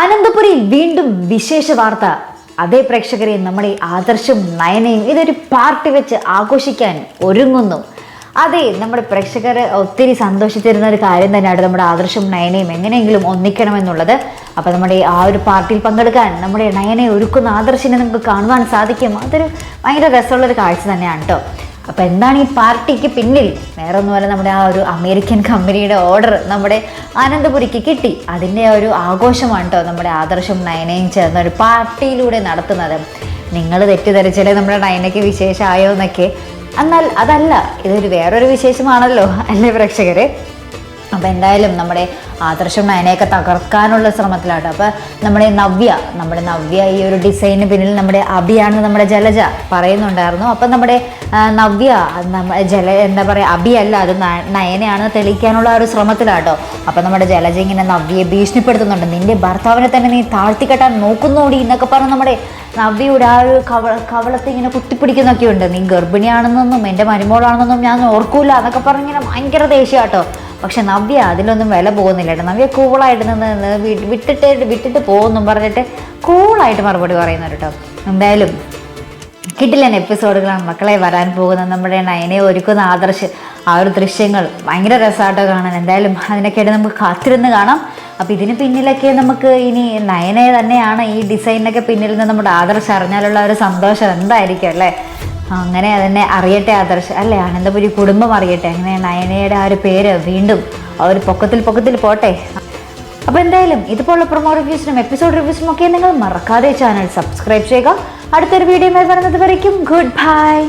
അനന്തപുരിയിൽ വീണ്ടും വിശേഷ വാർത്ത. അതേ പ്രേക്ഷകരെ നമ്മുടെ ആദർശം നയനയും ഇതൊരു പാർട്ടി വെച്ച് ആഘോഷിക്കാൻ ഒരുങ്ങുന്നു. അതെ നമ്മുടെ പ്രേക്ഷകർ ഒത്തിരി സന്തോഷിച്ചിരുന്ന ഒരു കാര്യം തന്നെയാണ് നമ്മുടെ ആദർശം നയനയും എങ്ങനെയെങ്കിലും ഒന്നിക്കണമെന്നുള്ളത്. അപ്പോൾ നമ്മുടെ ആ ഒരു പാർട്ടിയിൽ പങ്കെടുക്കാൻ നമ്മുടെ നയനെ ഒരുക്കുന്ന ആദർശിനെ നമുക്ക് കാണുവാൻ സാധിക്കും. അതൊരു ഭയങ്കര രസമുള്ളൊരു കാഴ്ച തന്നെയാണ് കേട്ടോ അപ്പോൾ എന്താണ് ഈ പാർട്ടിക്ക് പിന്നിൽ? വേറെ ഒന്നുമല്ല നമ്മുടെ ആ ഒരു അമേരിക്കൻ കമ്പനിയുടെ ഓർഡർ നമ്മുടെ അനന്തപുരിക്ക് കിട്ടി. അതിന്റെ ഒരു ആഘോഷമാണ് കേട്ടോ നമ്മുടെ ആദർശം നയനയും ചേർന്ന ഒരു പാർട്ടിയിലൂടെ നടത്തുന്നത്. നിങ്ങൾ തെറ്റിദ്ധരിച്ചാലേ നമ്മുടെ നയനയ്ക്ക് വിശേഷമായോ എന്നൊക്കെ. എന്നാൽ അതല്ല ഇതൊരു വേറൊരു വിശേഷമാണല്ലോ അല്ലേ പ്രേക്ഷകരെ? അപ്പോൾ എന്തായാലും നമ്മുടെ ആദർശം നയനയൊക്കെ തകർക്കാനുള്ള ശ്രമത്തിലാട്ടോ. അപ്പോൾ നമ്മുടെ നവ്യ നമ്മുടെ നവ്യ ഈ ഒരു ഡിസൈനിന് പിന്നിൽ നമ്മുടെ അബിയാണ് നമ്മുടെ ജലജ പറയുന്നുണ്ടായിരുന്നു. അപ്പം നമ്മുടെ നവ്യ ജല എന്താ പറയുക അബിയല്ല അത് നയനയാണ് തെളിയിക്കാനുള്ള ഒരു ശ്രമത്തിലാട്ടോ. അപ്പം നമ്മുടെ ജലജ ഇങ്ങനെ നവ്യയെ ഭീഷണിപ്പെടുത്തുന്നുണ്ട്. നിന്റെ ഭർത്താവിനെ തന്നെ നീ താഴ്ത്തിക്കെട്ടാൻ നോക്കുന്നോടി എന്നൊക്കെ പറഞ്ഞ് നമ്മുടെ നവ്യയുടെ ആ ഒരു കവ കവളത്തെ ഇങ്ങനെ കുത്തിപ്പിടിക്കുന്നൊക്കെ ഉണ്ട് നീ ഗർഭിണിയാണെന്നൊന്നും എന്റെ മരുമോളാണെന്നൊന്നും ഞാൻ ഓർക്കൂല എന്നൊക്കെ പറഞ്ഞ് ഇങ്ങനെ ഭയങ്കര ദേഷ്യമാട്ടോ പക്ഷെ നവ്യ അതിലൊന്നും വില പോകുന്നില്ല നവ്യ കൂളായിട്ട് നിന്ന് വിട്ടിട്ട് വിട്ടിട്ട് പോകുന്നും പറഞ്ഞിട്ട് കൂളായിട്ട് മറുപടി പറയുന്നു കേട്ടോ. എന്തായാലും കിട്ടില്ല എപ്പിസോഡുകളാണ് മക്കളെ വരാൻ പോകുന്നത് നമ്മുടെ നയനെ ഒരുക്കുന്ന ആദർശ് ആ ഒരു ദൃശ്യങ്ങൾ ഭയങ്കര രസമായിട്ട് കാണാൻ. എന്തായാലും അതിനൊക്കെയായിട്ട് നമുക്ക് കാത്തിരുന്ന് കാണാം. അപ്പോൾ ഇതിന് പിന്നിലൊക്കെ നമുക്ക് ഇനി നയനെ തന്നെയാണ് ഈ ഡിസൈനൊക്കെ പിന്നിൽ നിന്ന് നമ്മുടെ ആദർശ് അറിഞ്ഞാലുള്ള ഒരു സന്തോഷം എന്തായിരിക്കും അല്ലേ? അങ്ങനെ അതന്നെ അറിയട്ടെ ആദർശ്. അല്ലേ? ആനന്ദപുരി കുടുംബം അറിയട്ടെ. അങ്ങനെ നയനയുടെ ആ ഒരു പേര് വീണ്ടും ഒരു പൊക്കത്തിൽ പൊക്കത്തിൽ പോട്ടെ. അപ്പോൾ എന്തായാലും ഇതുപോലുള്ള പ്രൊമോ റിവ്യൂസിനും എപ്പിസോഡ് റിവ്യൂസിനും ഒക്കെ നിങ്ങൾ മറക്കാതെ ചാനൽ സബ്സ്ക്രൈബ് ചെയ്യുക. അടുത്തൊരു വീഡിയോ വരുന്നത് വരയ്ക്കും. Good bye